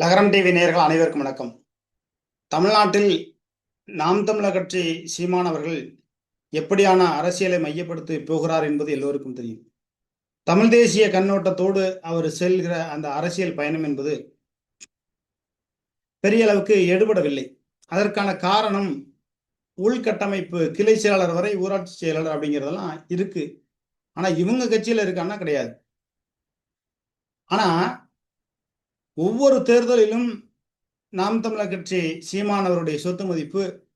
லகரம் டிவி நேயர்கள் அனைவருக்கும் வணக்கம். தமிழ்நாட்டில் நாம் தமிழர் கட்சி சீமானவர்கள் எப்படியான அரசியலை மையப்படுத்தி போகிறார் என்பது எல்லோருக்கும் தெரியும். தமிழ் தேசிய கண்ணோட்டத்தோடு அவர் செல்கிற அந்த அரசியல் பயணம் என்பது பெரிய அளவுக்கு எடுபடவில்லை. அதற்கான காரணம் உள்கட்டமைப்பு கிளை செயலாளர் வரை ஊராட்சி செயலாளர் அப்படிங்கிறதெல்லாம் இருக்கு. ஆனா இவங்க கட்சியில இருக்கான்னா கிடையாது. ஆனா ஒவ்வொரு தேர்தலிலும் நாம் தமிழர் கட்சி சீமானவருடைய சொத்து மதிப்பு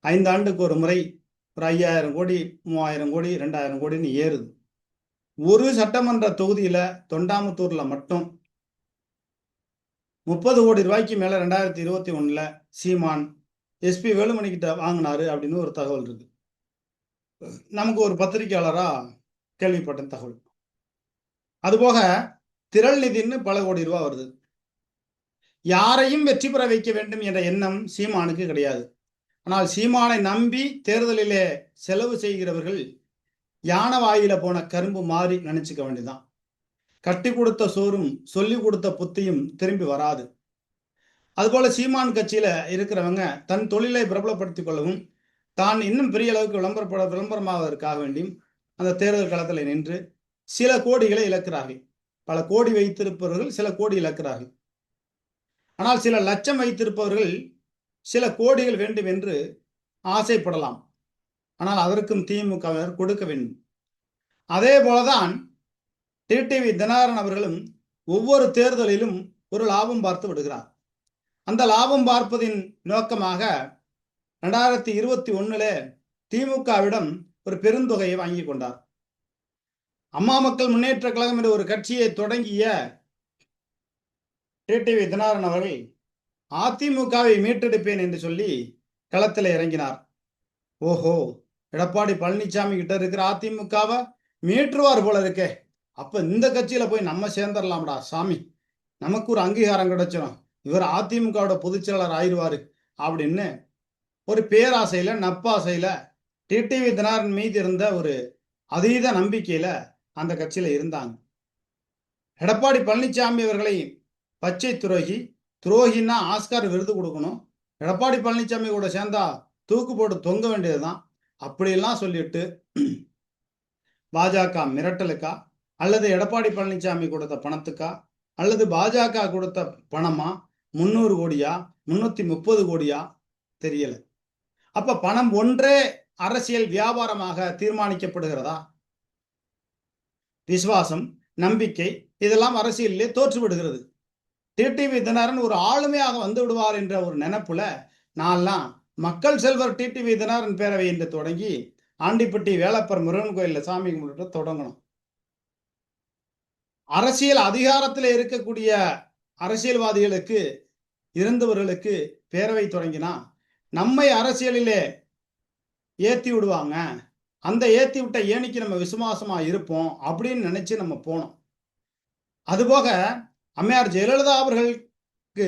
ஐந்து ஆண்டுக்கு ஒரு முறை ஒரு ஐயாயிரம் கோடி மூவாயிரம் கோடி ரெண்டாயிரம் கோடின்னு ஏறுது. ஒரு சட்டமன்ற தொகுதியில் தொண்டாமுத்தூரில் மட்டும் முப்பது கோடி ரூபாய்க்கு மேலே ரெண்டாயிரத்தி இருபத்தி ஒன்றில் சீமான் எஸ்பி வேலுமணி கிட்ட வாங்கினாரு அப்படின்னு ஒரு தகவல் இருக்கு. நமக்கு ஒரு பத்திரிகையாளராக கேள்விப்பட்ட தகவல். அதுபோக திரள் நிதின்னு பல கோடி ரூபா வருது. யாரையும் வெற்றி பெற வைக்க வேண்டும் என்ற எண்ணம் சீமானுக்கு கிடையாது. ஆனால் சீமானை நம்பி தேர்தலிலே செலவு செய்கிறவர்கள் யானை வாயில போன கரும்பு மாறி நினைச்சுக்க வேண்டியதுதான். கட்டி கொடுத்த சோறும் சொல்லி கொடுத்த புத்தியும் திரும்பி வராது. அதுபோல சீமான் கட்சியில இருக்கிறவங்க தன் தொழிலை பிரபலப்படுத்திக் கொள்ளவும் தான் இன்னும் பெரிய அளவுக்கு விளம்பரப்பட விளம்பரமாவதற்காக வேண்டியும் அந்த தேர்தல் களத்தில் நின்று சில கோடிகளை இழக்கிறார்கள். பல கோடி வைத்திருப்பவர்கள் சில கோடி இழக்கிறார்கள். ஆனால் சில லட்சம் வைத்திருப்பவர்கள் சில கோடிகள் வேண்டும் என்று ஆசைப்படலாம். ஆனால் அதற்கும் திமுகவினர் கொடுக்க வேண்டும். அதே போலதான் டிடிவி தினகரன் அவர்களும் ஒவ்வொரு தேர்தலிலும் ஒரு லாபம் பார்த்து விடுகிறார். அந்த லாபம் பார்ப்பதின் நோக்கமாக ரெண்டாயிரத்தி இருபத்தி ஒண்ணுல திமுகவிடம் ஒரு பெருந்தொகையை வாங்கி கொண்டார். அம்மா மக்கள் முன்னேற்ற கழகம் என்ற ஒரு கட்சியை தொடங்கிய டிடிவி தினகரன் அவர்கள் அதிமுகவை மீட்டெடுப்பேன் என்று சொல்லி களத்தில் இறங்கினார். ஓஹோ எடப்பாடி பழனிசாமி கிட்ட இருக்கிற அதிமுகவை மீட்டுருவார் போல இருக்கே. அப்போ இந்த கட்சியில் போய் நம்ம சேர்ந்துடலாம்டா சாமி. நமக்கு ஒரு அங்கீகாரம் கிடைச்சிடும் இவர் அதிமுகவோட பொதுச்செயலாளர் ஆயிடுவார் அப்படின்னு ஒரு பேராசையில் நப்பாசையில் டிடிவி தினாரன் மீது இருந்த ஒரு அதீத நம்பிக்கையில் அந்த கட்சியில் இருந்தாங்க. எடப்பாடி பழனிசாமி அவர்களை பச்சை துரோகி. துரோகின்னா ஆஸ்கார் விருது கொடுக்கணும். எடப்பாடி பழனிசாமி கூட சேர்ந்தா தூக்கு போட்டு தொங்க வேண்டியதுதான். அப்படியெல்லாம் சொல்லிட்டு பாஜக மிரட்டலுக்கா? அல்லது எடப்பாடி பழனிசாமி கொடுத்த பணத்துக்கா? அல்லது பாஜக கொடுத்த பணமா? முந்நூறு கோடியா? முன்னூத்தி முப்பது கோடியா? தெரியல. அப்ப பணம் ஒன்றே அரசியல் வியாபாரமாக தீர்மானிக்கப்படுகிறதா? விசுவாசம் நம்பிக்கை இதெல்லாம் அரசியலிலே தோற்றுவிடுகிறது. டிடிவி தினகரன் ஒரு ஆளுமையாக வந்து விடுவார் என்ற ஒரு நினப்புல நான்லாம் மக்கள் செல்வர் டிடிவி தினகரன் பேரவை என்று தொடங்கி ஆண்டிப்பட்டி வேலப்பர் முருகன் கோயில்ல சாமி கும்பிட்டு தொடங்கணும். அரசியல் அதிகாரத்தில் இருக்கக்கூடிய அரசியல்வாதிகளுக்கு இருந்தவர்களுக்கு பேரவை தொடங்கினா நம்மை அரசியலிலே ஏத்தி விடுவாங்க. அந்த ஏத்தி விட்ட ஏனிக்கு நம்ம விசுவாசமா இருப்போம் அப்படின்னு நினைச்சு நம்ம போனோம். அதுபோக அம்மையார் ஜெயலலிதா அவர்களுக்கு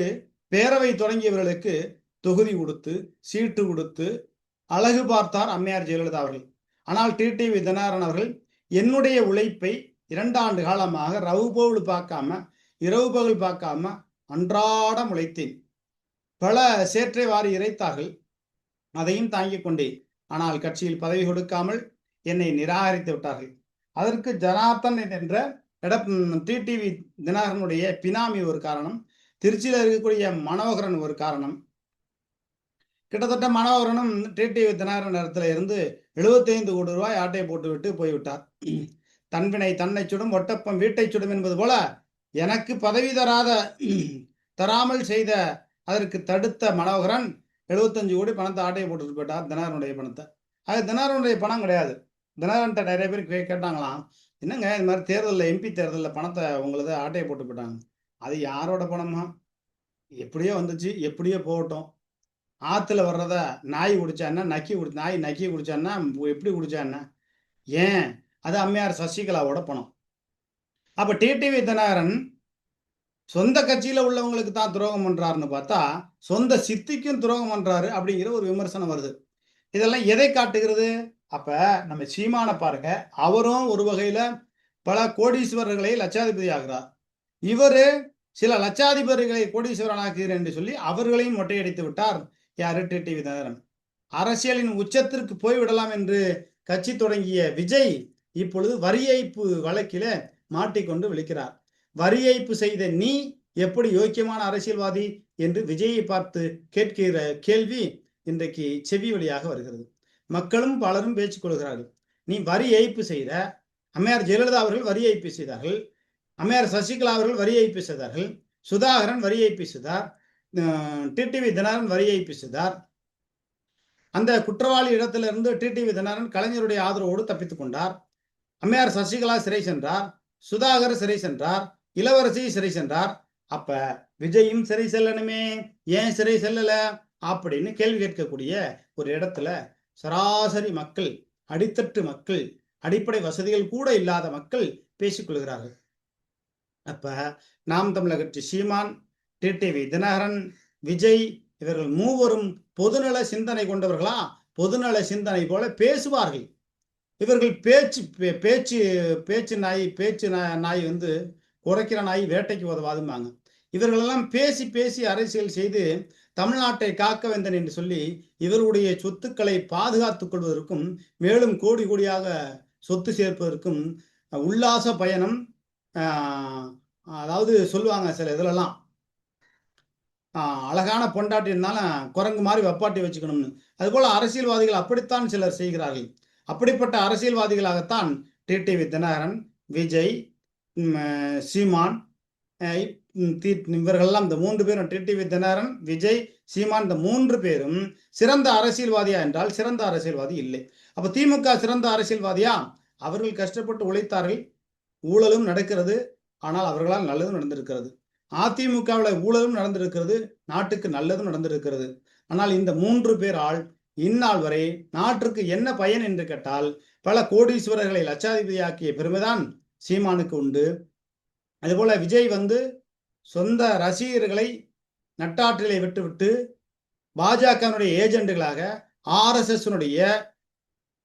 பேரவை தொடங்கியவர்களுக்கு தொகுதி கொடுத்து சீட்டு கொடுத்து அழகு பார்த்தார் அம்மையார் ஜெயலலிதா அவர்கள். ஆனால் டிடிவி தினகரன் அவர்கள் என்னுடைய உழைப்பை இரண்டு ஆண்டு காலமாக ரவு போல் பார்க்காம இரவு பகல் பார்க்காம அன்றாடம் உழைத்தேன் பல சேற்றை வாரி இறைத்தார்கள். அதையும் தாங்கிக் கொண்டேன். ஆனால் கட்சியில் பதவி கொடுக்காமல் என்னை நிராகரித்து விட்டார்கள். அதற்கு ஜனார்த்தன் என்ற எட டிடிவி தினகரனுடைய பினாமி ஒரு காரணம் திருச்சியில் இருக்கக்கூடிய மனோகரன் ஒரு காரணம். கிட்டத்தட்ட மனோகரனும் டிடிவி தினகரன் இடத்துல இருந்து எழுபத்தைந்து கோடி ரூபாய் ஆட்டை போட்டுவிட்டு போய்விட்டார். தன்வினை தன்னை சுடும் ஒட்டப்பம் வீட்டை சுடும் என்பது போல எனக்கு பதவி தராத தராமல் செய்த அதற்கு தடுத்த மனோகரன் எழுபத்தஞ்சு கோடி பணத்தை ஆட்டையை போட்டுட்டு போயிட்டார் தினகரனுடைய பணத்தை. அது தினகரனுடைய பணம் கிடையாது. தினகரன்ட்ட நிறைய பேர் கே கேட்டாங்களாம் என்னங்க இந்த மாதிரி தேர்தலில் எம்பி தேர்தலில் பணத்தை உங்களது ஆட்டையை போட்டு போயிட்டாங்க அது யாரோட பணமா? எப்படியோ வந்துச்சு எப்படியோ போகட்டும். ஆற்றுல வர்றத நாய் குடிச்சான்னா நக்கி குடி நாய் நக்கி குடிச்சான்னா எப்படி குடிச்சான்னா? ஏன்? அது அம்மையார் சசிகலாவோட பணம். அப்போ டிடிவி தினகரன் சொந்த கட்சியில் உள்ளவங்களுக்கு தான் துரோகம் பண்ணுறாருன்னு பார்த்தா சொந்த சித்திக்கும் துரோகம் பண்ணுறாரு அப்படிங்கிற ஒரு விமர்சனம் வருது. இதெல்லாம் எதை காட்டுகிறது? அப்ப நம்ம சீமான பாருங்க. அவரும் ஒரு வகையில பல கோடீஸ்வரர்களை லட்சாதிபதி ஆகிறார் இவரு சில லட்சாதிபதிகளை கோடீஸ்வரனாக்குகிறேன் என்று சொல்லி அவர்களையும் மொட்டையடித்து விட்டார் யாரு? டிடிவி தினகரன். அரசியலின் உச்சத்திற்கு போய்விடலாம் என்று கட்சி தொடங்கிய விஜய் இப்பொழுது வரி ஏய்ப்பு வழக்கில மாட்டிக்கொண்டு விழிக்கிறார். வரி ஏய்ப்பு செய்த நீ எப்படி யோக்கியமான அரசியல்வாதி? என்று விஜயை பார்த்து கேட்கிற கேள்வி இன்றைக்கு செவி வழியாக வருகிறது. மக்களும் பலரும் பேச்சு கொள்கிறார்கள். நீ வரி ஏய்ப்பு செய்த அம்மையார் ஜெயலலிதா அவர்கள் வரி ஏய்ப்பு செய்தார்கள் அம்மையார் சசிகலா அவர்கள் வரி ஏய்ப்பு செய்தார்கள் சுதாகரன் வரி ஏய்ப்பு செய்தார் டிடிவி தினகரன் வரி ஏய்ப்பு செய்தார். அந்த குற்றவாளி இடத்திலிருந்து டிடிவி தினகரன் கலைஞருடைய ஆதரவோடு தப்பித்துக் கொண்டார். அம்மையார் சசிகலா சிறை சென்றார் சுதாகர் சிறை சென்றார் இளவரசி சிறை சென்றார். அப்ப விஜயும் சிறை செல்லணுமே ஏன் சிறை செல்லல? அப்படின்னு கேள்வி கேட்கக்கூடிய ஒரு இடத்துல சராசரி மக்கள் அடித்தட்டு மக்கள் அடிப்படை வசதிகள் கூட இல்லாத மக்கள் பேசிக்கொள்கிறார்கள் அப்ப நாம் தமிழக கட்சி சீமான் டிடிவி தினகரன் விஜய் இவர்கள் மூவரும் பொதுநல சிந்தனை கொண்டவர்களா? பொதுநல சிந்தனை போல பேசுவார்கள். இவர்கள் பேச்சு பேச்சு பேச்சு நாய் பேச்சு நாய் வந்து குறைக்கிற நாய் வேட்டைக்கு உதவாதும்பாங்க. இவர்களெல்லாம் பேசி பேசி அரசியல் செய்து தமிழ்நாட்டை காக்க வேந்தன் என்று சொல்லி இவருடைய சொத்துக்களை பாதுகாத்துக் கொள்வதற்கும் மேலும் கோடி கோடியாக சொத்து சேர்ப்பதற்கும் உல்லாச பயணம் அதாவது சொல்லுவாங்க சில இதிலெல்லாம் அழகான பொண்டாட்டி இருந்தாலும் குரங்கு மாதிரி வெப்பாட்டி வச்சுக்கணும்னு. அதுபோல அரசியல்வாதிகள் அப்படித்தான் சிலர் செய்கிறார்கள். அப்படிப்பட்ட அரசியல்வாதிகளாகத்தான் டிடிவி தினகரன் விஜய் சீமான் இவர்கள்லாம் இந்த மூன்று பேரும் டிடிவி தினகரன் விஜய் சீமான் இந்த மூன்று பேரும் சிறந்த அரசியல்வாதியா என்றால் சிறந்த அரசியல்வாதி இல்லை. அப்ப திமுக சிறந்த அரசியல்வாதியா? அவர்கள் கஷ்டப்பட்டு உழைத்தார்கள். ஊழலும் நடக்கிறது. ஆனால் அவர்களால் நல்லதும் நடந்திருக்கிறது. அதிமுகவில் ஊழலும் நடந்திருக்கிறது. நாட்டுக்கு நல்லதும் நடந்திருக்கிறது. ஆனால் இந்த மூன்று பேரால் இந்நாள் வரை நாட்டிற்கு என்ன பயன் என்று கேட்டால் பல கோடீஸ்வரர்களை லட்சாதிபதியாக்கிய பெருமைதான் சீமானுக்கு உண்டு. அதுபோல விஜய் வந்து சொந்த ரசிகர்களை நட்டாற்றிலே விட்டுவிட்டு பாஜகனுடைய ஏஜெண்டுகளாக ஆர்எஸ்எஸ்னுடைய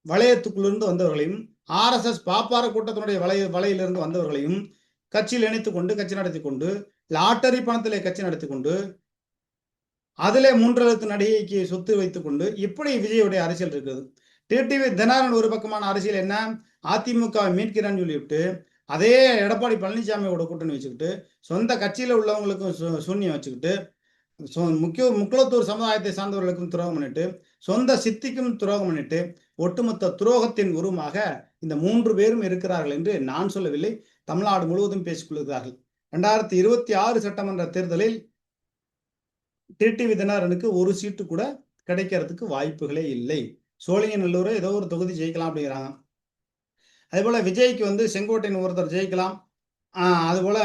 வளையத்துக்குள்ளிருந்து வந்தவர்களையும் ஆர்எஸ்எஸ் பாப்பார கூட்டத்தினுடைய வலைய வலையிலிருந்து வந்தவர்களையும் கட்சியில் இணைத்து கொண்டு கட்சி நடத்தி கொண்டு லாட்டரி பணத்திலே கட்சி நடத்தி கொண்டு அதிலே மூன்றெழுத்து நடிகைக்கு சொத்து வைத்துக் கொண்டு இப்படி விஜயுடைய அரசியல் இருக்குது. டிடிவி தினாரன் ஒரு பக்கமான அரசியல் என்ன? அதிமுகவை மீட்கிறான்னு சொல்லிவிட்டு அதே எடப்பாடி பழனிசாமியோட கூட்டணி வச்சுக்கிட்டு சொந்த கட்சியில் உள்ளவங்களுக்கும் சூன்யம் வச்சுக்கிட்டு முக்கிய முக்குளத்தூர் சமுதாயத்தை சார்ந்தவர்களுக்கும் துரோகம் பண்ணிட்டு சொந்த சித்திக்கும் துரோகம் பண்ணிட்டு ஒட்டுமொத்த துரோகத்தின் உருவமாக இந்த மூன்று பேரும் இருக்கிறார்கள் என்று நான் சொல்லவில்லை. தமிழ்நாடு முழுவதும் பேசிக்கொள்கிறார்கள். ரெண்டாயிரத்தி இருபத்தி ஆறு சட்டமன்ற தேர்தலில் டிடிவி தினகரனுக்கு ஒரு சீட்டு கூட கிடைக்கிறதுக்கு வாய்ப்புகளே இல்லை. சோழிங்கநல்லூரை ஏதோ ஒரு தொகுதி ஜெயிக்கலாம் அப்படிங்கிறாங்க. அதுபோல் விஜய்க்கு வந்து செங்கோட்டையின் ஒருத்தர் ஜெயிக்கலாம். அதுபோல்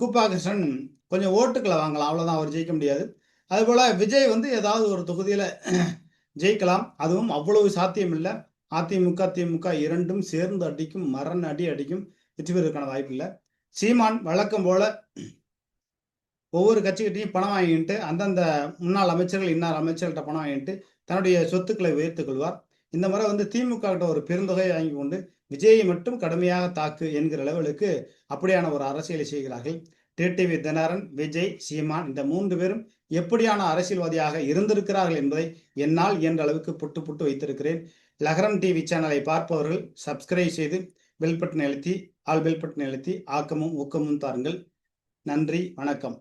கூப்பா கிருஷ்ணன் கொஞ்சம் ஓட்டுக்களை வாங்கலாம். அவ்வளோதான் அவர் ஜெயிக்க முடியாது. அதுபோல் விஜய் வந்து ஏதாவது ஒரு தொகுதியில் ஜெயிக்கலாம். அதுவும் அவ்வளவு சாத்தியம் இல்லை அதிமுக திமுக இரண்டும் சேர்ந்து அடிக்கும் மரண அடி அடிக்கும் வெற்றி பெறுவதற்கான வாய்ப்பு இல்லை. சீமான் வழக்கம் போல ஒவ்வொரு கட்சிக்கிட்டையும் பணம் வாங்கிட்டு அந்தந்த முன்னாள் அமைச்சர்கள் இன்னார் அமைச்சர்கள்ட்ட பணம் வாங்கிட்டு தன்னுடைய சொத்துக்களை உயர்த்துக் கொள்வார். இந்த முறை வந்து திமுக கிட்ட ஒரு பெருந்தொகையை வாங்கி கொண்டு விஜயை மட்டும் கடுமையாக தாக்கு என்கிற லெவலுக்கு அப்படியான ஒரு அரசியலை செய்கிறார்கள். டிடிவி தினரன் விஜய் சீமான் இந்த மூன்று பேரும் எப்படியான அரசியல்வாதியாக இருந்திருக்கிறார்கள் என்பதை என்னால் என்ற அளவுக்கு புட்டு புட்டு வைத்திருக்கிறேன். லகரம் டிவி சேனலை பார்ப்பவர்கள் சப்ஸ்கிரைப் செய்து பெல் பட்டன் அழுத்தி ஆல் பெல் பட்டன் அழுத்தி ஆக்கமும் ஊக்கமும் தாருங்கள். நன்றி வணக்கம்.